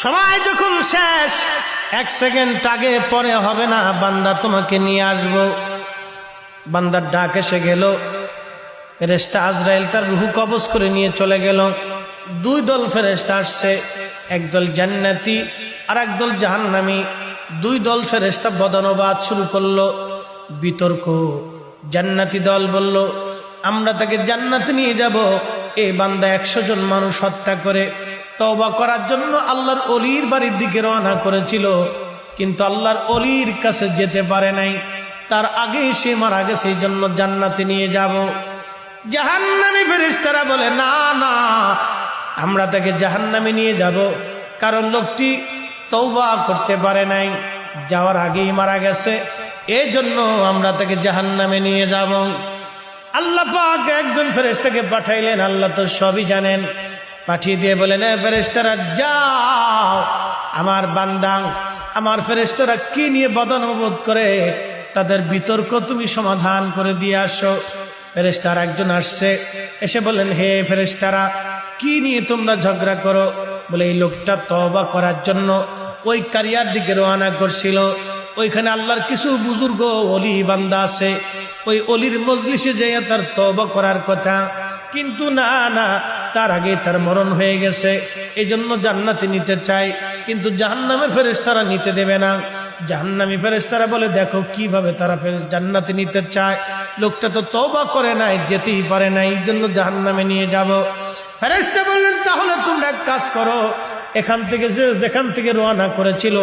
সময় যখন শেষ, এক সেকেন্ড আগে পরে হবে না, বান্দা তোমাকে নিয়ে আসব। বান্দার ডাক এসে গেল। ফেরেস্তা আজরাইল তার রুহু কবজ করে নিয়ে চলে গেল। দুই দল ফেরেস্তা আসছে একদল জান্নাতি আর একদল জাহান্নামি। দুই দল ফেরেস্তা বদনবাদ শুরু করল। বিতর্ক, জান্নাতি দল বলল, আমরা তাকে জান্নাতে নিয়ে যাব। এ বান্দা একশো জন মানুষ হত্যা করে তওবা করার জন্য আল্লাহর অলির বাড়ির দিকে রওনা করেছিল, কিন্তু আল্লাহর অলির কাছে যেতে পারে নাই। তার আগে সে মারা গেছে, এই জন্য জান্নাতে নিয়ে যাব। জাহান্নামী ফেরেশতারা বলে, না না, আমরা তাকে জাহান্নামে নিয়ে যাব। কারণ লোকটি তৌবা করতে পারে নাই, যাওয়ার আগেই মারা গেছে। এই জন্য আমরা তাকে জাহান্নামে নিয়ে যাব। আল্লাহ পাক একজন ফেরেশতাকে পাঠাইলেন, আল্লাহ তো সবই জানেন। পাঠিয়ে দিয়ে বলেন, এ ফেরেশতারা, যাও। আমার বান্দাং, আমার ফেরেস্তারা কি নিয়ে বদনবোধ করে? তাদের বিতর্ক তুমি সমাধান করে দিয়ে আসো। ফেরেশতার একজন আসছে, এসে বলেন হে ফেরেস্তারা কি নিয়ে তোমরা ঝগড়া করো? বলে, এই লোকটা তবা করার জন্য ওই কারিয়ার দিকে রওনা করছিল। ওইখানে আল্লাহর কিছু বুজুর্গ অলি বান্দা আছে। ওই অলির মজলিসে যাইয়া তার তবা করার কথা। কিন্তু না না তার আগে তার মরণ হয়ে গেছে। এই জন্য জান্নাতি নিতে চাই, কিন্তু জাহান্নামের ফেরেস্তারা নিতে দেবে না। জাহান্নামি ফেরেশতারা বলে, দেখো কীভাবে তারা জান্নাতে নিতে চায়। লোকটা তো তবা করে নাই, যেতেই পারে না এই জন্য জাহান্নামে নিয়ে যাব। ফেরেশতা বললেন, তাহলে তোমরা এক কাজ করো এখান থেকে যে যেখান থেকে রোয়ানা করেছিল,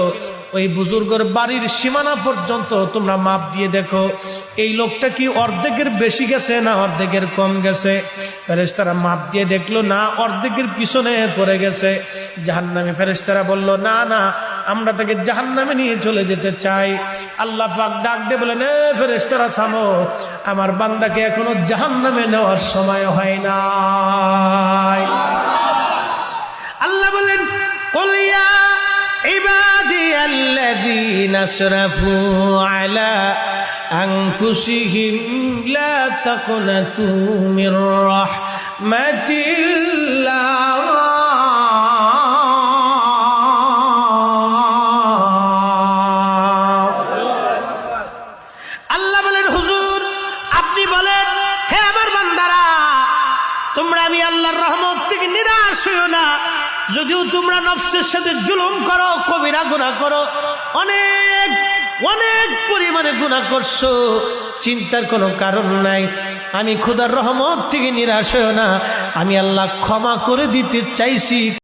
ওই বুজুর্গর বাড়ির সীমানা পর্যন্ত তোমরা মাপ দিয়ে দেখো। এই লোকটা কি অর্ধেকের বেশি গেছে না অর্ধেকের কম গেছে? ফেরেশতারা মাপ দিয়ে দেখল, না, অর্ধেকের পিছনে পড়ে গেছে। জাহান্নামে ফেরেশতারা বলল, না না, আমরা তাকে জাহান্নামে নিয়ে চলে যেতে চাই। আল্লাহ পাক ডাক দিয়ে বলেন, এ ফেরেশতারা, থামো। আমার বান্দাকে এখনও জাহান্নামে নেওয়ার সময় হয় নাই। الذين اسرفوا على أنفسهم لا تقنطوا من رحمة الله আল্লাহ বলেন হুজুর আপনি বলেন হে আমার বান্দারা তোমরা আমি আল্লাহর রহমত থেকে নিরাশ হইও না যদিও তোমরা নফসের সাথে জুলুম করো, কবিরা গুণা করো, অনেক অনেক পরিমাণে গুণা করছ, চিন্তার কোনো কারণ নাই। আমি খুদার রহমত থেকে নিরাশ হয়েও না। আমি আল্লাহ ক্ষমা করে দিতে চাইছি।